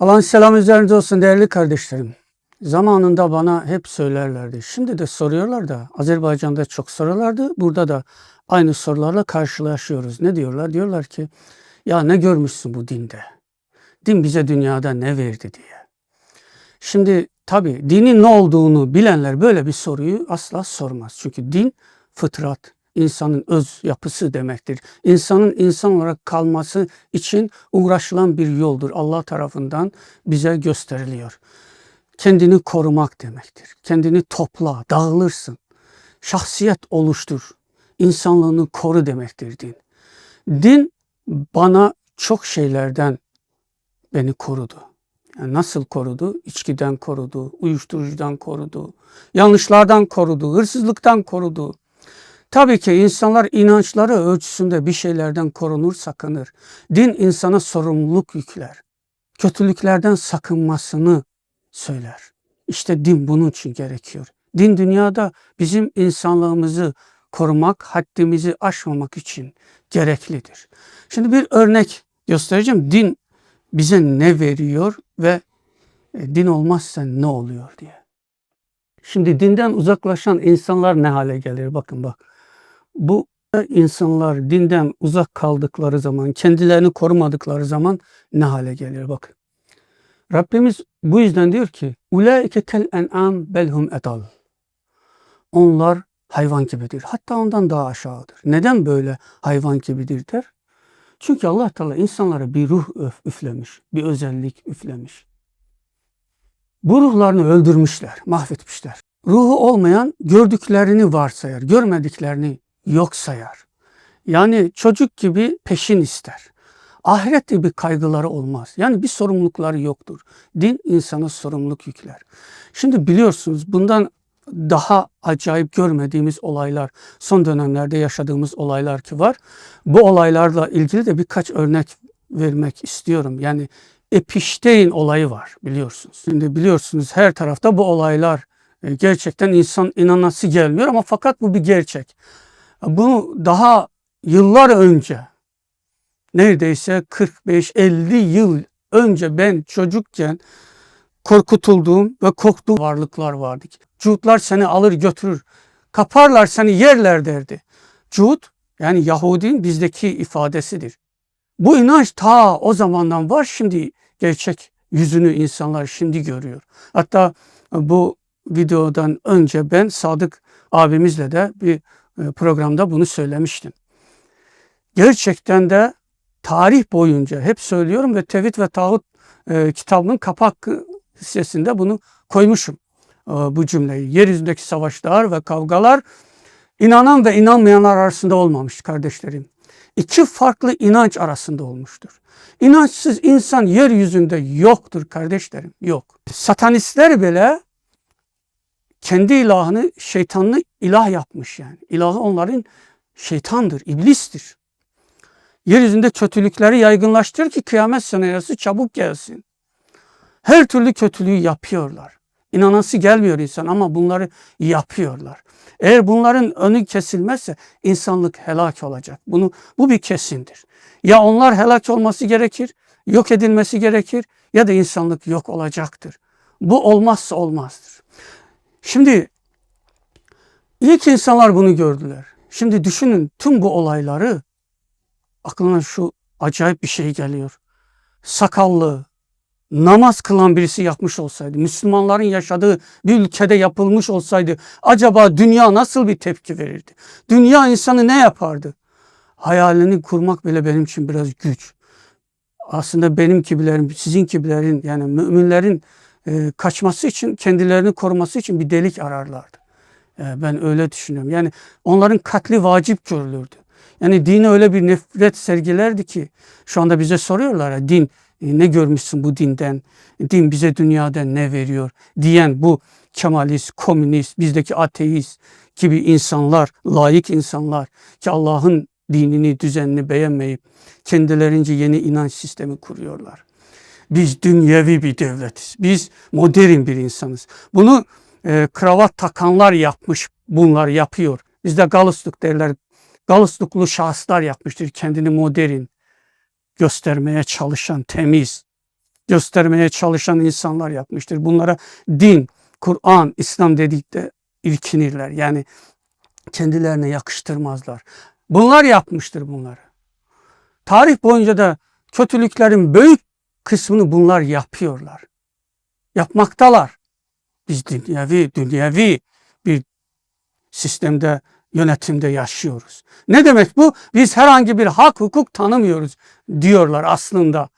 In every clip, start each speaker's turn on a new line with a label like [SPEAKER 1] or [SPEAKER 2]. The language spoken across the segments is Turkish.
[SPEAKER 1] Allah'ın selamı üzerinize olsun değerli kardeşlerim. Zamanında bana hep söylerlerdi. Şimdi de soruyorlar da Azerbaycan'da çok sorulardı. Burada da aynı sorularla karşılaşıyoruz. Ne diyorlar? Diyorlar ki ya ne görmüşsün bu dinde? Din bize dünyada ne verdi diye. Şimdi tabi dinin ne olduğunu bilenler böyle bir soruyu asla sormaz. Çünkü din fıtrat, insanın öz yapısı demektir. İnsanın insan olarak kalması için uğraşılan bir yoldur. Allah tarafından bize gösteriliyor. Kendini korumak demektir. Kendini topla, dağılırsın. Şahsiyet oluştur. İnsanlığını koru demektir din. Din bana çok şeylerden beni korudu. Yani nasıl korudu? İçkiden korudu, uyuşturucudan korudu, yanlışlardan korudu, hırsızlıktan korudu. Tabii ki insanlar inançları ölçüsünde bir şeylerden korunur, sakınır. Din insana sorumluluk yükler. Kötülüklerden sakınmasını söyler. İşte din bunun için gerekiyor. Din dünyada bizim insanlığımızı korumak, haddimizi aşmamak için gereklidir. Şimdi bir örnek göstereceğim. Din bize ne veriyor ve e, din olmazsa ne oluyor diye. Şimdi dinden uzaklaşan insanlar ne hale gelir? Bakın bak. Bu insanlar dinden uzak kaldıkları zaman, kendilerini korumadıkları zaman ne hale gelir? Bakın. Rabbimiz bu yüzden diyor ki Ulaike kel en'am belhum edal. Onlar hayvan gibidir. Hatta ondan daha aşağıdır. Neden böyle hayvan gibidir der? Çünkü Allah Teala insanlara bir ruh üflemiş, bir özellik üflemiş. Bu ruhlarını öldürmüşler, mahvetmişler. Ruhu olmayan gördüklerini varsayar, görmediklerini yok sayar. Yani çocuk gibi peşin ister. Ahirette bir kaygıları olmaz. Yani bir sorumlulukları yoktur. Din insana sorumluluk yükler. Şimdi biliyorsunuz bundan daha acayip görmediğimiz olaylar, son dönemlerde yaşadığımız olaylar ki var. Bu olaylarla ilgili de birkaç örnek vermek istiyorum. Yani Epişteyn olayı var biliyorsunuz. Şimdi biliyorsunuz her tarafta bu olaylar e, gerçekten insan inanası gelmiyor ama fakat bu bir gerçek. Bunu daha yıllar önce neredeyse 45-50 yıl önce ben çocukken korkutulduğum ve korktuğum varlıklar vardı. Cuhutlar seni alır götürür. Kaparlar seni yerler derdi. Cuhut yani Yahudinin bizdeki ifadesidir. Bu inanç ta o zamandan var şimdi gerçek yüzünü insanlar şimdi görüyor. Hatta bu videodan önce ben Sadık abimizle de bir programda bunu söylemiştim. Gerçekten de tarih boyunca hep söylüyorum ve Tevhid ve Tağut e, kitabının kapak hissesinde bunu koymuşum e, bu cümleyi. Yeryüzündeki savaşlar ve kavgalar inanan ve inanmayanlar arasında olmamış kardeşlerim. İki farklı inanç arasında olmuştur. İnançsız insan yeryüzünde yoktur kardeşlerim. Yok. Satanistler bile kendi ilahını, şeytanını ilah yapmış yani. İlahı onların şeytandır, iblistir. Yeryüzünde kötülükleri yaygınlaştır ki kıyamet senaryosu çabuk gelsin. Her türlü kötülüğü yapıyorlar. İnanası gelmiyor insan ama bunları yapıyorlar. Eğer bunların önü kesilmezse insanlık helak olacak. Bunu bu bir kesindir. Ya onlar helak olması gerekir, yok edilmesi gerekir ya da insanlık yok olacaktır. Bu olmazsa olmazdır. Şimdi ilk insanlar bunu gördüler. Şimdi düşünün tüm bu olayları aklına şu acayip bir şey geliyor. Sakallı, namaz kılan birisi yapmış olsaydı, Müslümanların yaşadığı bir ülkede yapılmış olsaydı acaba dünya nasıl bir tepki verirdi? Dünya insanı ne yapardı? Hayalini kurmak bile benim için biraz güç. Aslında benim gibilerin, sizin gibilerin yani müminlerin e, kaçması için, kendilerini koruması için bir delik ararlardı. E, ben öyle düşünüyorum. Yani onların katli vacip görülürdü. Yani dini öyle bir nefret sergilerdi ki şu anda bize soruyorlar ya din e, ne görmüşsün bu dinden? Din bize dünyada ne veriyor? diyen bu Kemalist, komünist, bizdeki ateist gibi insanlar, layık insanlar ki Allah'ın dinini, düzenini beğenmeyip kendilerince yeni inanç sistemi kuruyorlar. Biz dünyevi bir devletiz. Biz modern bir insanız. Bunu e, kravat takanlar yapmış, bunlar yapıyor. Bizde galustuk derler. Galustuklu şahıslar yapmıştır kendini modern, göstermeye çalışan, temiz, göstermeye çalışan insanlar yapmıştır. Bunlara din, Kur'an, İslam dedikte irkinirler. Yani kendilerine yakıştırmazlar. Bunlar yapmıştır bunları. Tarih boyunca da kötülüklerin büyük kısmını bunlar yapıyorlar. Yapmaktalar. Biz dünyevi, dünyevi bir sistemde, yönetimde yaşıyoruz. Ne demek bu? Biz herhangi bir hak, hukuk tanımıyoruz diyorlar aslında.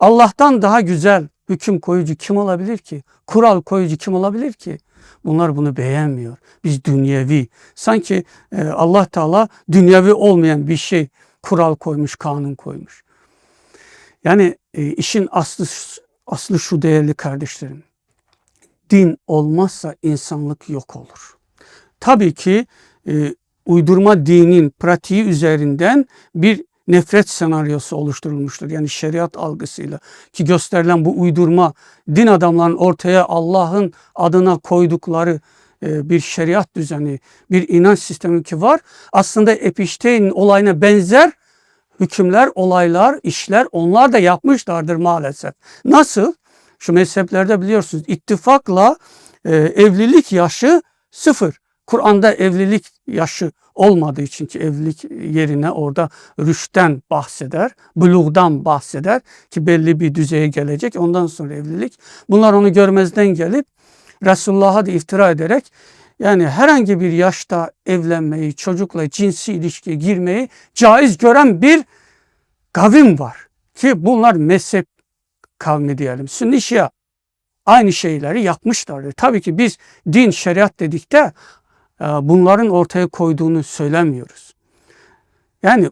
[SPEAKER 1] Allah'tan daha güzel hüküm koyucu kim olabilir ki? Kural koyucu kim olabilir ki? Bunlar bunu beğenmiyor. Biz dünyevi, sanki e, Allah Teala dünyevi olmayan bir şey kural koymuş, kanun koymuş. Yani e, işin aslı aslı şu değerli kardeşlerim. Din olmazsa insanlık yok olur. Tabii ki e, uydurma dinin pratiği üzerinden bir nefret senaryosu oluşturulmuştur. Yani şeriat algısıyla ki gösterilen bu uydurma din adamlarının ortaya Allah'ın adına koydukları e, bir şeriat düzeni, bir inanç sistemi ki var. Aslında Epişteyn olayına benzer hükümler, olaylar, işler onlar da yapmışlardır maalesef. Nasıl? Şu mezheplerde biliyorsunuz ittifakla e, evlilik yaşı sıfır. Kur'an'da evlilik yaşı olmadığı için ki evlilik yerine orada rüşten bahseder, bulugdan bahseder ki belli bir düzeye gelecek ondan sonra evlilik. Bunlar onu görmezden gelip Resulullah'a da iftira ederek yani herhangi bir yaşta evlenmeyi, çocukla cinsi ilişkiye girmeyi caiz gören bir kavim var. Ki bunlar mezhep kavmi diyelim. Sünni Şia aynı şeyleri yapmışlardır. Tabii ki biz din, şeriat dedik de e, bunların ortaya koyduğunu söylemiyoruz. Yani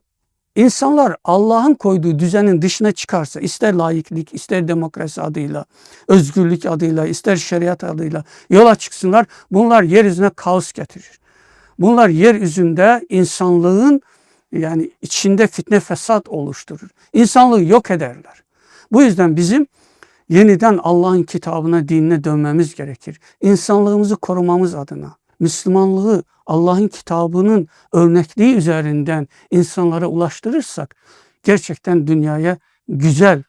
[SPEAKER 1] insanlar Allah'ın koyduğu düzenin dışına çıkarsa ister laiklik, ister demokrasi adıyla, özgürlük adıyla, ister şeriat adıyla yola çıksınlar bunlar yeryüzüne kaos getirir. Bunlar yeryüzünde insanlığın yani içinde fitne fesat oluşturur. İnsanlığı yok ederler. Bu yüzden bizim yeniden Allah'ın kitabına, dinine dönmemiz gerekir. İnsanlığımızı korumamız adına. Müslümanlığı Allah'ın kitabının örnekliği üzerinden insanlara ulaştırırsak gerçekten dünyaya güzel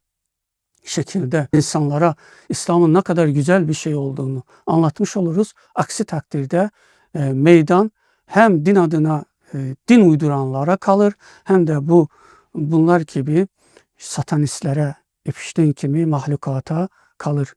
[SPEAKER 1] şekilde insanlara İslam'ın ne kadar güzel bir şey olduğunu anlatmış oluruz. Aksi takdirde e, meydan hem din adına e, din uyduranlara kalır hem de bu bunlar gibi satanistlere, Epişten kimi mahlukata kalır.